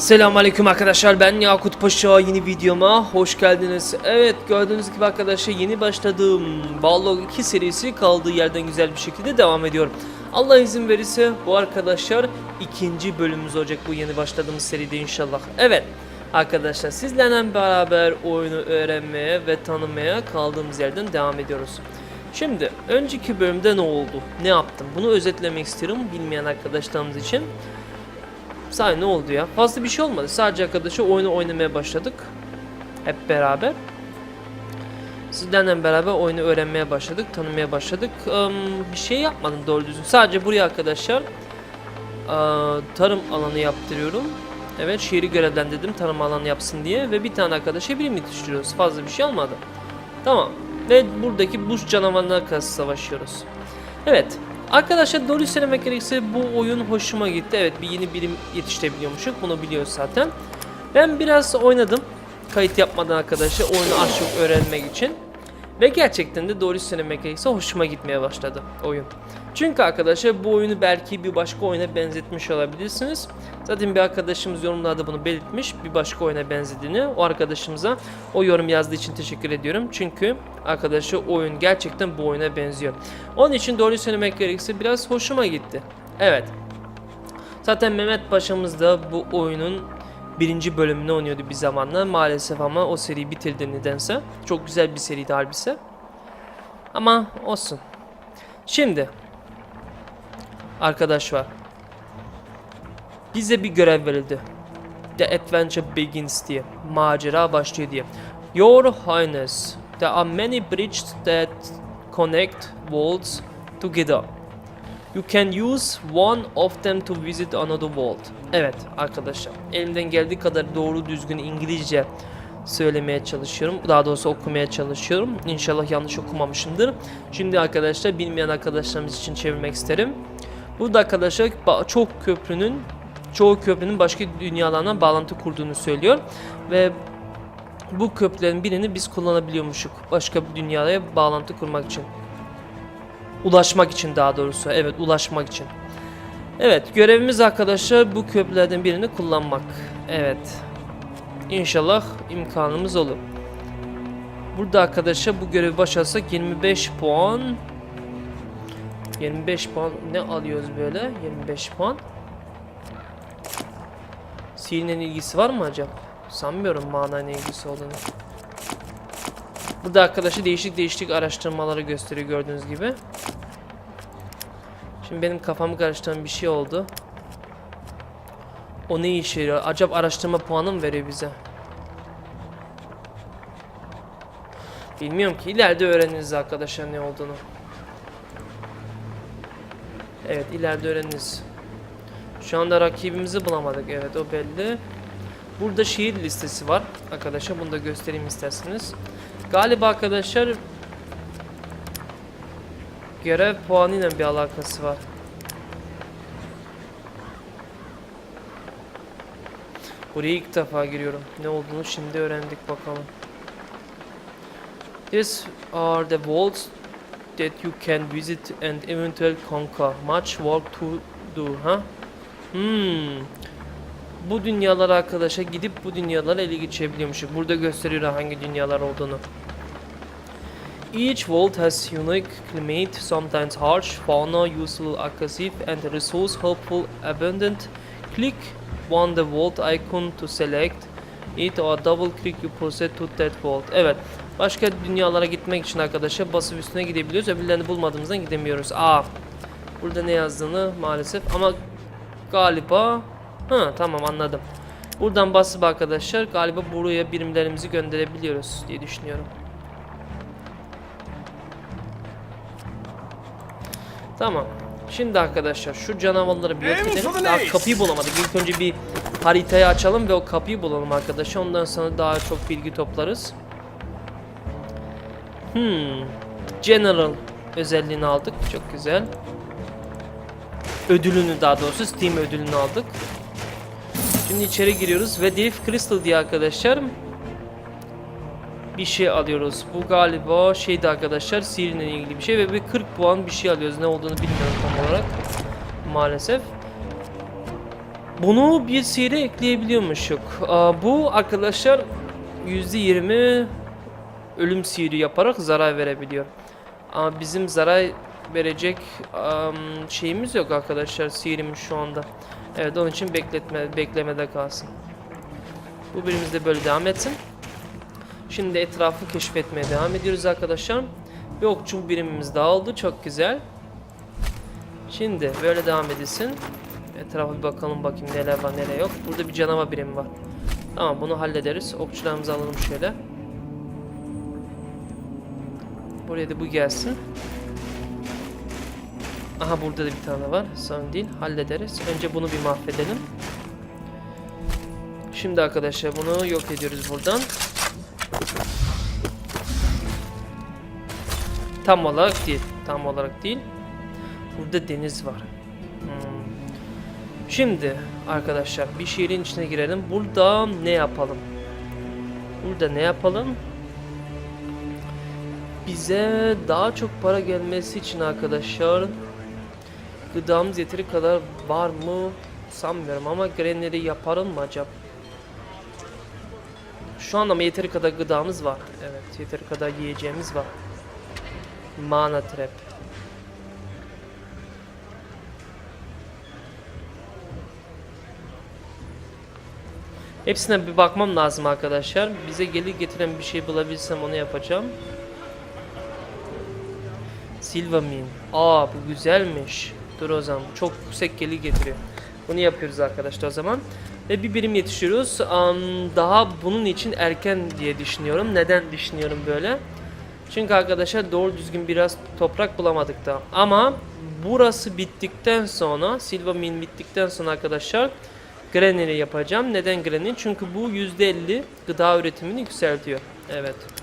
Selamünaleyküm arkadaşlar ben Yakut Paşa yeni videoma hoş geldiniz. Evet gördüğünüz gibi arkadaşlar yeni başladığım Ballog 2 serisi kaldığı yerden güzel bir şekilde devam ediyor. Allah izin verirse bu arkadaşlar ikinci bölümümüz olacak bu yeni başladığımız seride inşallah. Evet arkadaşlar sizlerle beraber oyunu öğrenmeye ve tanımaya kaldığımız yerden devam ediyoruz. Şimdi önceki bölümde ne oldu? Ne yaptım? Bunu özetlemek istiyorum bilmeyen arkadaşlarımız için. Sahi ne oldu ya? Fazla bir şey olmadı. Sadece arkadaşı oyunu oynamaya başladık. Hep beraber. Sizlerle beraber oyunu öğrenmeye başladık, tanımaya başladık. Eee, bir şey yapmadım doğru düzgün. Sadece buraya arkadaşlar eee, tarım alanı yaptırıyorum. Evet şehri görevlendirdim tarım alanı yapsın diye ve bir tane arkadaşa birim yetiştiriyoruz. Fazla bir şey olmadı. Tamam. Ve buradaki buz canavarına karşı savaşıyoruz. Evet. Arkadaşlar doğru söylemek gerekirse bu oyun hoşuma gitti. Evet bir yeni birim yetiştirebiliyormuşuk. Bunu biliyoruz zaten. Ben biraz oynadım. Kayıt yapmadan arkadaşlar oyunu az çok öğrenmek için. Ve gerçekten de doğru söylemek gerekirse hoşuma gitmeye başladı oyun. Çünkü arkadaşlar bu oyunu belki bir başka oyuna benzetmiş olabilirsiniz. Zaten bir arkadaşımız yorumlarda bunu belirtmiş. Bir başka oyuna benzediğini. O arkadaşımıza o yorum yazdığı için teşekkür ediyorum. Çünkü arkadaşı oyun gerçekten bu oyuna benziyor. Onun için doğru söylemek gerekirse biraz hoşuma gitti. Evet. Zaten Mehmet Paşa'mız da bu oyunun birinci bölümünü oynuyordu bir zamanlar. Maalesef ama o seriyi bitirdi nedense. Çok güzel bir seriydi harbisi. Ama olsun. Şimdi arkadaş var. Bize bir görev verildi. The Adventure Begins diye. Macera başlıyor diye. Your Highness, there are many bridges that connect worlds together. You can use one of them to visit another world. Evet arkadaşlar. Elimden geldiği kadar doğru düzgün İngilizce söylemeye çalışıyorum. Daha doğrusu okumaya çalışıyorum. İnşallah yanlış okumamışımdır. Şimdi arkadaşlar bilmeyen arkadaşlarımız için çevirmek isterim. Burada arkadaşlar çok köprünün çoğu köprünün başka dünyalarına bağlantı kurduğunu söylüyor ve bu köprülerin birini biz kullanabiliyormuşuk başka bir dünyaya bağlantı kurmak için. Ulaşmak için daha doğrusu. Evet ulaşmak için. Evet görevimiz arkadaşlar bu köprülerden birini kullanmak. Evet. İnşallah imkanımız olur. Burada arkadaşlar bu görevi başarsak 25 puan 25 puan ne alıyoruz böyle 25 puan Sihirle ilgisi var mı acaba? Sanmıyorum manayla ilgisi olduğunu. Burada arkadaşı değişik değişik araştırmaları gösteriyor gördüğünüz gibi. Şimdi benim kafamı karıştıran bir şey oldu. O ne işe yarıyor? Acaba araştırma puanı mı veriyor bize? Bilmiyorum ki. ileride öğreniriz arkadaşlar ne olduğunu. Evet ileride öğreniriz. Şu anda rakibimizi bulamadık. Evet o belli. Burada şehir listesi var. Arkadaşlar bunu da göstereyim isterseniz. Galiba arkadaşlar görev puanıyla bir alakası var. Buraya ilk defa giriyorum. Ne olduğunu şimdi öğrendik bakalım. These are the worlds that you can visit and eventually conquer. Much work to do, ha? Hmm. Bu dünyalara arkadaşa gidip bu dünyalara ele geçirebiliyormuşuz. Burada gösteriyor hangi dünyalar olduğunu. Each world has unique climate, sometimes harsh, fauna, useful, aggressive, and resource helpful, abundant. Click on the world icon to select it or double click you proceed to that world. Evet. Başka dünyalara gitmek için arkadaşlar basıp üstüne gidebiliyoruz. Öbürlerini bulmadığımızdan gidemiyoruz. Aa. Burada ne yazdığını maalesef ama galiba Ha tamam anladım. Buradan basıp arkadaşlar galiba buraya birimlerimizi gönderebiliyoruz diye düşünüyorum. Tamam. Şimdi arkadaşlar şu canavarları bir yok edelim. Daha kapıyı bulamadık. İlk önce bir haritayı açalım ve o kapıyı bulalım arkadaşlar. Ondan sonra daha çok bilgi toplarız. Hmm. General özelliğini aldık. Çok güzel. Ödülünü daha doğrusu Steam ödülünü aldık. Şimdi içeri giriyoruz ve Death Crystal diye arkadaşlar bir şey alıyoruz. Bu galiba şeydi arkadaşlar sihirle ilgili bir şey ve bir 40 puan bir şey alıyoruz. Ne olduğunu bilmiyorum tam olarak. Maalesef. Bunu bir sihire ekleyebiliyormuşuk. Aa, bu arkadaşlar %20 ölüm sihiri yaparak zarar verebiliyor. Ama bizim zarar verecek am, şeyimiz yok arkadaşlar sihirimiz şu anda. Evet onun için bekletme beklemede kalsın. Bu birimiz de böyle devam etsin. Şimdi etrafı keşfetmeye devam ediyoruz arkadaşlar. Bir okçu birimimiz daha oldu. Çok güzel. Şimdi böyle devam edilsin. Etrafa bir bakalım bakayım neler var neler yok. Burada bir canavar birimi var. Tamam bunu hallederiz. Okçularımızı alalım şöyle. Buraya da bu gelsin. Aha burada da bir tane var. Sorun değil. Hallederiz. Önce bunu bir mahvedelim. Şimdi arkadaşlar bunu yok ediyoruz buradan. Tam olarak değil. Tam olarak değil. Burada deniz var. Hmm. Şimdi arkadaşlar bir şehrin içine girelim. Burada ne yapalım? Burada ne yapalım? Bize daha çok para gelmesi için arkadaşlar gıdamız yeteri kadar var mı sanmıyorum ama grenleri yaparım mı acaba? Şu anda mı yeteri kadar gıdamız var? Evet yeteri kadar yiyeceğimiz var. Mana trap. Hepsine bir bakmam lazım arkadaşlar. Bize gelir getiren bir şey bulabilsem onu yapacağım. Silvamin. Aa bu güzelmiş. Dur o zaman. Çok yüksek gelir getiriyor. Bunu yapıyoruz arkadaşlar o zaman. Ve bir birim yetiştiriyoruz. Am, daha bunun için erken diye düşünüyorum. Neden düşünüyorum böyle? Çünkü arkadaşlar doğru düzgün biraz toprak bulamadık da. Ama burası bittikten sonra, Silva Min bittikten sonra arkadaşlar Granny'li yapacağım. Neden Granny? Çünkü bu %50 gıda üretimini yükseltiyor. Evet.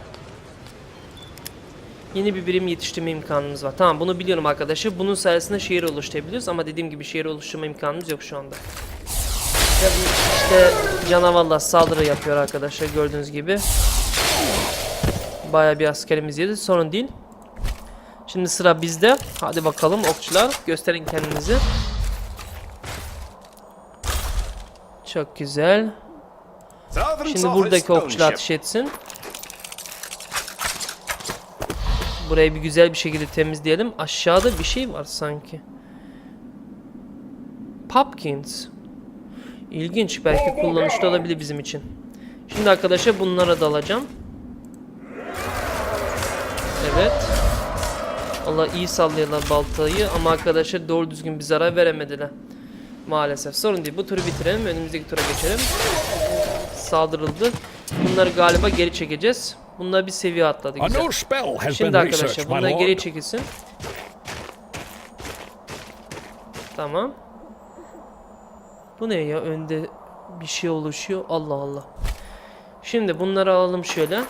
Yeni bir birim yetiştirme imkanımız var. Tamam bunu biliyorum arkadaşlar. Bunun sayesinde şehir oluşturabiliyoruz ama dediğim gibi şehir oluşturma imkanımız yok şu anda. Bu işte canavarlar saldırı yapıyor arkadaşlar gördüğünüz gibi. Baya bir askerimiz yedi. Sorun değil. Şimdi sıra bizde. Hadi bakalım okçular. Gösterin kendinizi. Çok güzel. Şimdi buradaki okçular ateş etsin. Burayı bir güzel bir şekilde temizleyelim. Aşağıda bir şey var sanki. Pumpkins. İlginç. Belki kullanışlı olabilir bizim için. Şimdi arkadaşlar bunlara dalacağım. Evet. Allah iyi sallıyorlar baltayı ama arkadaşlar doğru düzgün bir zarar veremediler. Maalesef. Sorun değil. Bu turu bitirelim. Önümüzdeki tura geçelim. Saldırıldı. Bunları galiba geri çekeceğiz. Bunlar bir seviye atladı. Güzel. Şimdi arkadaşlar lord. geri çekilsin. Tamam. Bu ne ya? Önde bir şey oluşuyor. Allah Allah. Şimdi bunları alalım şöyle.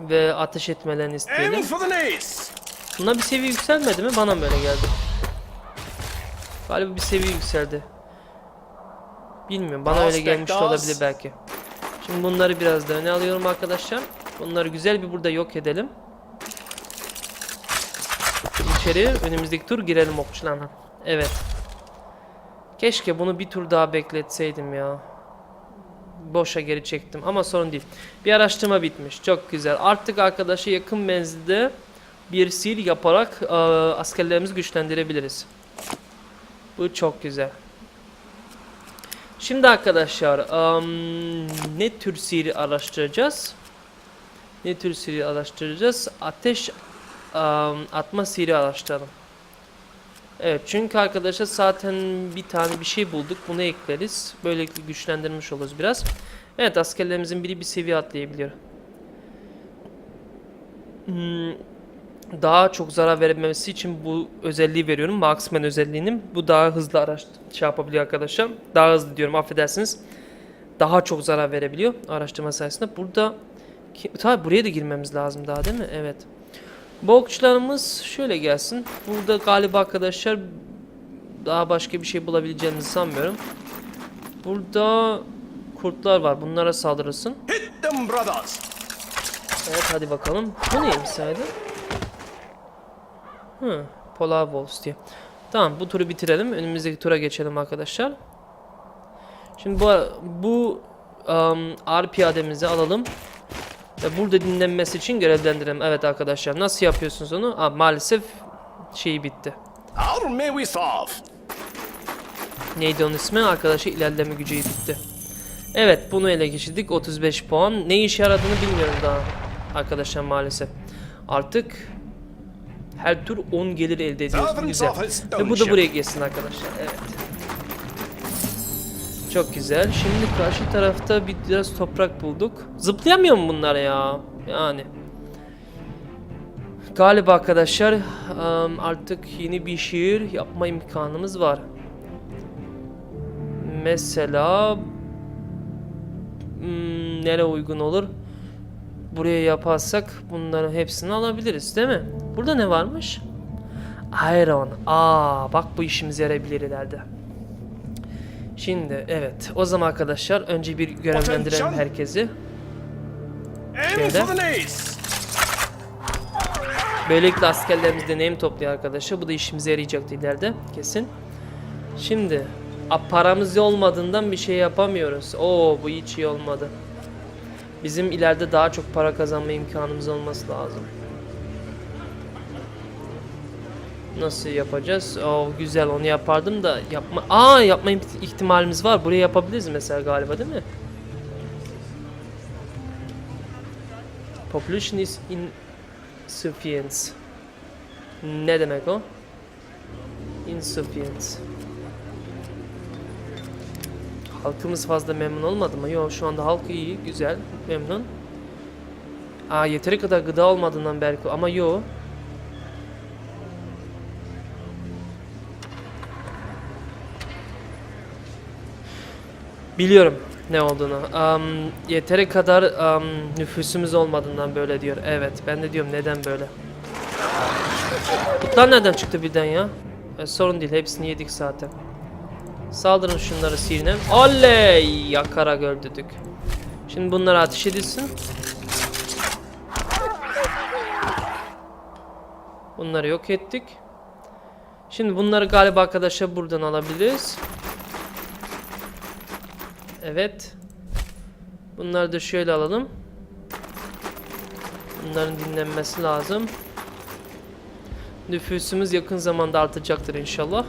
Ve ateş etmelerini isteyelim. Buna bir seviye yükselmedi mi? Bana mı öyle geldi? Galiba bir seviye yükseldi. Bilmiyorum. Bana öyle gelmiş olabilir belki. Şimdi bunları biraz da öne alıyorum arkadaşlar. Bunları güzel bir burada yok edelim. İçeri önümüzdeki tur girelim okçularla. Evet. Keşke bunu bir tur daha bekletseydim ya. Boşa geri çektim ama sorun değil. Bir araştırma bitmiş. Çok güzel. Artık arkadaşa yakın menzilde bir sil yaparak e, askerlerimizi güçlendirebiliriz. Bu çok güzel. Şimdi arkadaşlar em, ne tür sihir araştıracağız? Ne tür sihir araştıracağız? Ateş em, atma sihiri araştıralım. Evet çünkü arkadaşlar zaten bir tane bir şey bulduk. Bunu ekleriz. Böylelikle güçlendirmiş oluruz biraz. Evet askerlerimizin biri bir seviye atlayabiliyor. Hmm, daha çok zarar vermemesi için bu özelliği veriyorum. Marksman özelliğinin. Bu daha hızlı araç şey yapabiliyor arkadaşlar. Daha hızlı diyorum affedersiniz. Daha çok zarar verebiliyor araştırma sayesinde. Burada tabi buraya da girmemiz lazım daha değil mi? Evet. Bu okçularımız şöyle gelsin. Burada galiba arkadaşlar daha başka bir şey bulabileceğimizi sanmıyorum. Burada kurtlar var. Bunlara saldırırsın. Evet hadi bakalım. Bu neymiş saydı? Hı, Polar Wolves diye. Tamam bu turu bitirelim. Önümüzdeki tura geçelim arkadaşlar. Şimdi bu bu um, ağır piyademizi alalım. Ve burada dinlenmesi için görevlendirelim. Evet arkadaşlar nasıl yapıyorsunuz onu? Aa, maalesef şeyi bitti. How may we solve? Neydi onun ismi? Arkadaşı ilerleme gücü bitti. Evet bunu ele geçirdik. 35 puan. Ne işe yaradığını bilmiyorum daha. Arkadaşlar maalesef. Artık her tur 10 gelir elde ediyoruz. Güzel. Ve bu da buraya geçsin arkadaşlar. Evet. Çok güzel. Şimdi karşı tarafta bir biraz toprak bulduk. Zıplayamıyor mu bunlar ya? Yani. Galiba arkadaşlar em, artık yeni bir şehir yapma imkanımız var. Mesela hmm, nere uygun olur? Buraya yaparsak bunların hepsini alabiliriz değil mi? Burada ne varmış? Iron. Aa bak bu işimize yarayabilir ileride. Şimdi evet o zaman arkadaşlar önce bir görevlendirelim herkesi. Şöyle. Böylelikle askerlerimiz deneyim topluyor arkadaşlar. Bu da işimize yarayacaktı ileride kesin. Şimdi paramız olmadığından bir şey yapamıyoruz. Oo bu hiç iyi olmadı. Bizim ileride daha çok para kazanma imkanımız olması lazım. Nasıl yapacağız? Oo güzel onu yapardım da yapma. Aa yapma ihti- ihtimalimiz var. Buraya yapabiliriz mesela galiba değil mi? Population is insufficient. Ne demek o? Insufficient. Halkımız fazla memnun olmadı mı? Yok şu anda halk iyi, güzel, memnun. Aa yeteri kadar gıda olmadığından belki ama yo. Biliyorum ne olduğunu. Am, yeteri kadar am, nüfusumuz olmadığından böyle diyor. Evet ben de diyorum neden böyle. Kutlar nereden çıktı birden ya? E, sorun değil hepsini yedik zaten. Saldırın şunları sihirle. Oley! Yakarak öldürdük. Şimdi bunlara ateş edilsin. Bunları yok ettik. Şimdi bunları galiba arkadaşlar buradan alabiliriz. Evet. Bunları da şöyle alalım. Bunların dinlenmesi lazım. Nüfusumuz yakın zamanda artacaktır inşallah.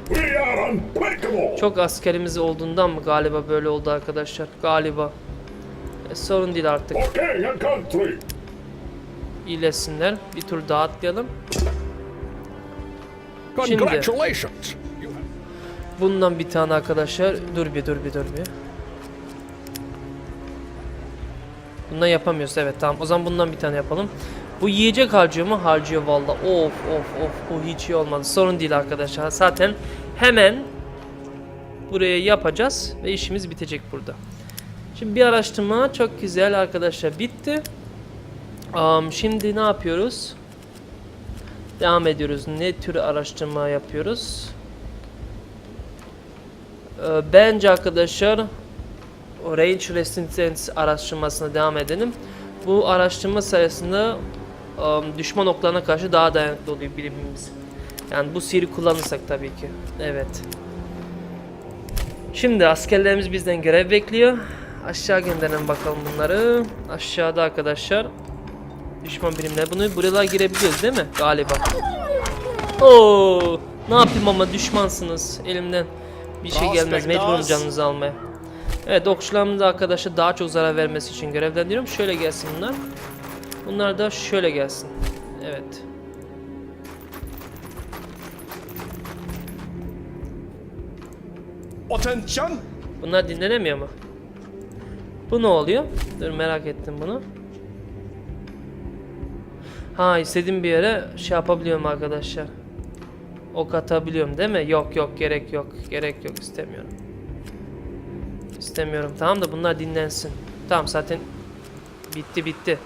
Çok askerimiz olduğundan mı galiba böyle oldu arkadaşlar? Galiba. E, sorun değil artık. İyileşsinler. Bir tur daha atlayalım. Şimdi. Bundan bir tane arkadaşlar. Dur bir dur bir dur bir. Bundan yapamıyoruz evet tamam. O zaman bundan bir tane yapalım. Bu yiyecek harcıyor mu? Harcıyor valla. Of of of bu hiç iyi olmadı. Sorun değil arkadaşlar. Zaten hemen buraya yapacağız ve işimiz bitecek burada. Şimdi bir araştırma çok güzel arkadaşlar bitti. Am, şimdi ne yapıyoruz? Devam ediyoruz. Ne tür araştırma yapıyoruz? Ee, Bence arkadaşlar Range Resistance araştırmasına devam edelim. Bu araştırma sayesinde um, düşman oklarına karşı daha dayanıklı oluyor birimimiz. Yani bu sihri kullanırsak tabii ki. Evet. Şimdi askerlerimiz bizden görev bekliyor. Aşağı gönderelim bakalım bunları. Aşağıda arkadaşlar düşman birimler. Bunu buralara girebiliyoruz değil mi? Galiba. Oo, ne yapayım ama düşmansınız. Elimden bir şey gelmez. Mecburum canınızı almaya. Evet okçularımın da arkadaşa daha çok zarar vermesi için görevlendiriyorum. Şöyle gelsin bunlar. Bunlar da şöyle gelsin. Evet. attention. Bunlar dinlenemiyor mu? Bu ne oluyor? Dur merak ettim bunu. Ha istediğim bir yere şey yapabiliyorum arkadaşlar. Ok atabiliyorum değil mi? Yok yok gerek yok. Gerek yok istemiyorum. İstemiyorum. Tamam da bunlar dinlensin. Tamam zaten bitti bitti.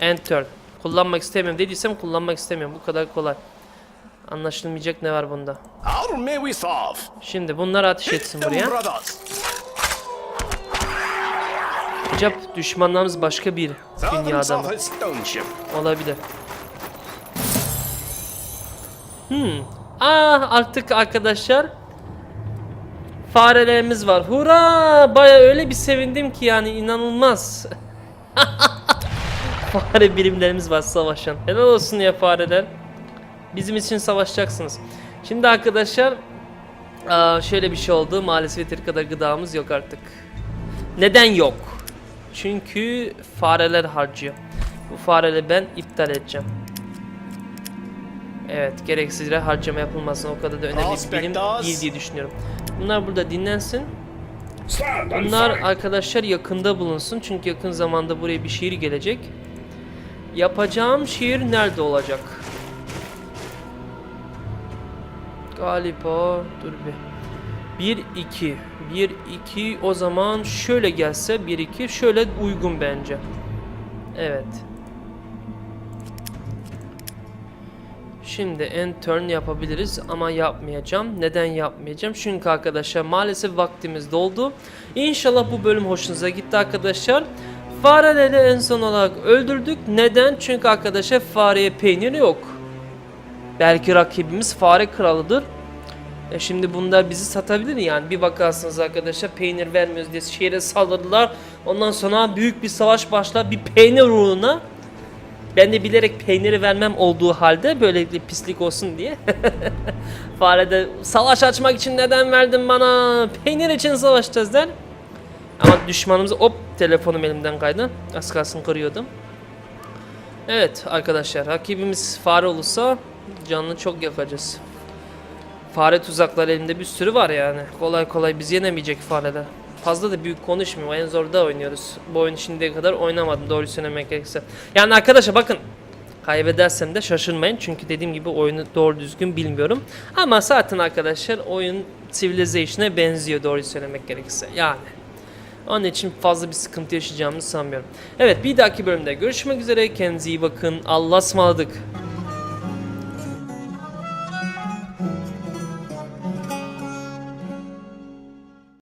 Enter. Kullanmak istemiyorum dediysem kullanmak istemiyorum. Bu kadar kolay. Anlaşılmayacak ne var bunda? Şimdi bunlar ateş etsin buraya. Acaba düşmanlarımız başka bir dünyada mı? Olabilir. Hmm. Aa artık arkadaşlar Farelerimiz var. Hurra! Baya öyle bir sevindim ki yani inanılmaz. Fare birimlerimiz var savaşan. Helal olsun ya fareler. Bizim için savaşacaksınız. Şimdi arkadaşlar şöyle bir şey oldu. Maalesef yeteri kadar gıdamız yok artık. Neden yok? Çünkü fareler harcıyor. Bu fareleri ben iptal edeceğim. Evet, gereksiz yere harcama yapılmasın. O kadar da önemli bir bilim değil diye düşünüyorum. Bunlar burada dinlensin. Bunlar arkadaşlar yakında bulunsun. Çünkü yakın zamanda buraya bir şehir gelecek. Yapacağım şehir nerede olacak? Galiba dur bir. 1 2 1 2 o zaman şöyle gelse 1 2 şöyle uygun bence. Evet. Şimdi end turn yapabiliriz ama yapmayacağım. Neden yapmayacağım? Çünkü arkadaşlar maalesef vaktimiz doldu. İnşallah bu bölüm hoşunuza gitti arkadaşlar. Fareleri en son olarak öldürdük. Neden? Çünkü arkadaşlar fareye peynir yok. Belki rakibimiz fare kralıdır. E şimdi bunlar bizi satabilir yani. Bir bakarsınız arkadaşlar peynir vermiyoruz diye şehre saldırdılar. Ondan sonra büyük bir savaş başlar. Bir peynir uğruna ben de bilerek peyniri vermem olduğu halde böylelikle pislik olsun diye. Fare de savaş açmak için neden verdin bana? Peynir için savaşacağız der. Ama düşmanımız hop telefonum elimden kaydı. Az kalsın kırıyordum. Evet arkadaşlar rakibimiz fare olursa canını çok yakacağız. Fare tuzakları elinde bir sürü var yani. Kolay kolay biz yenemeyecek fareler. Fazla da büyük konuşmuyor. En zorda oynuyoruz. Bu oyunu şimdiye kadar oynamadım doğru söylemek gerekirse. Yani arkadaşlar bakın. Kaybedersem de şaşırmayın. Çünkü dediğim gibi oyunu doğru düzgün bilmiyorum. Ama zaten arkadaşlar oyun Civilization'a benziyor doğru söylemek gerekirse. Yani. Onun için fazla bir sıkıntı yaşayacağımızı sanmıyorum. Evet bir dahaki bölümde görüşmek üzere. Kendinize iyi bakın. Allah'a ısmarladık.